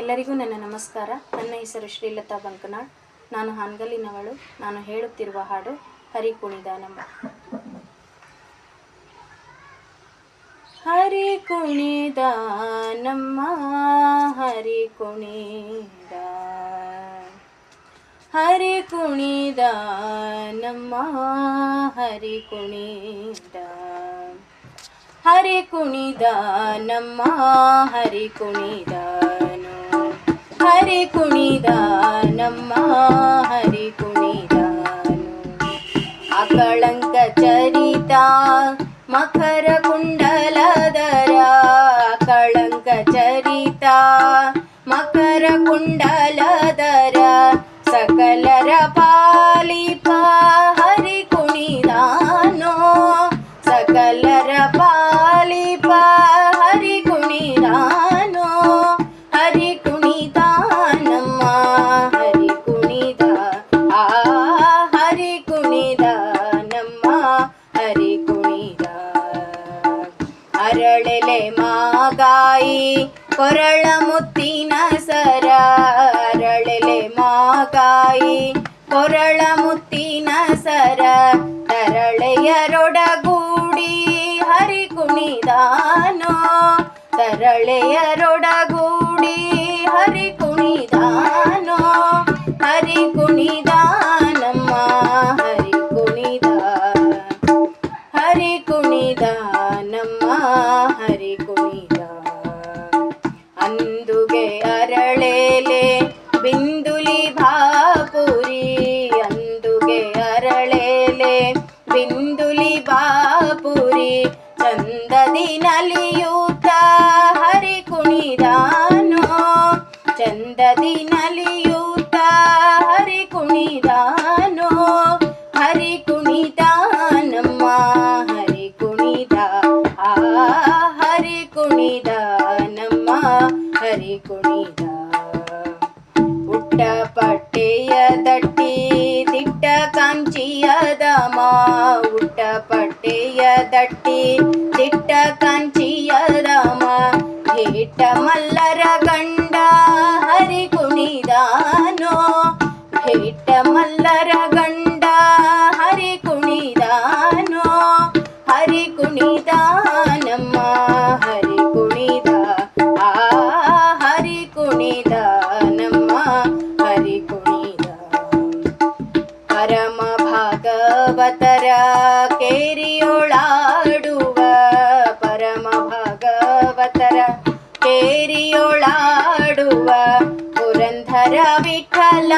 ಎಲ್ಲರಿಗೂ ನನ್ನ ನಮಸ್ಕಾರ. ನನ್ನ ಹೆಸರು ಶ್ರೀಲತಾ ಬಂಕನಾಳ್. ನಾನು ಹಾನ್ಗಲ್ಲಿನವಳು. ನಾನು ಹೇಳುತ್ತಿರುವ ಹಾಡು ಹರಿ ಕುಣಿದಾನಮ್ಮ ಹರಿ ಕುಣಿದಾನಮ್ಮ ಹರಿ ಕುಣಿದ ಹರಿ ಕುಣಿದಾನಮ್ಮ ಹರಿ ಕುಣಿದ ಹರಿ ಕುಣಿದ ನಮ್ಮ ಹರಿ ಕುಣಿದನು హరి కుణిదానమ్మా హరి కుణిదాను అకళంక చరిత మకర కుండలధర అకళంక చరిత మకర కుండలధర సకలర పాలిపా ಅರಳೆಲೆ ಮಾಗಾಯಿ, ಕೊರಳ ಮುತ್ತಿನ ಸರ ಅರಳೆಲೆ ಮಾಗಾಯಿ, ಕೊರಳ ಮುತ್ತಿನ ಸರ ತರಳೆಯರೊಡಗೂಡಿ ಹರಿ ಕುಣಿದಾನೋ ತರಳೆಯರೊಡಗೂಡಿ ಹರಿ ಕುಣಿದಾನೋ, ಹರಿ ಕುಣಿದಾನಮ್ಮ ಹರಿ ಕುಣಿದ. ಅಂದುಗೆ ಅರಳೇಲೆ ಬಿಂದುಲಿ ಬಾಪುರಿ. ಅಂದುಗೆ ಅರಳೇಲೆ ಬಿಂದುಲಿ ಬಾಪುರಿ. ಚಂದದಿ ನಲಿಯೂತ ಹರಿ ಕುಣಿದಾನೋ. ಚಂದದಿ ನಲಿಯೂತ ಹರಿ ಕುಣಿದಾನೋ. தொட்ட பட்டைய தட்டி திட்ட காஞ்சியத மாவுட்ட பட்டைய தட்டி திட்ட காஞ்சியதமா கேட்ட மல்ல ಭಾಗವತರ ಕೇರಿಯೊಳಾಡುವ ಪರಮ ಭಾಗವತರ ಕೇರಿಯೊಳಾಡುವ ಪುರಂದರ ವಿಠಲ ವಿಠಲ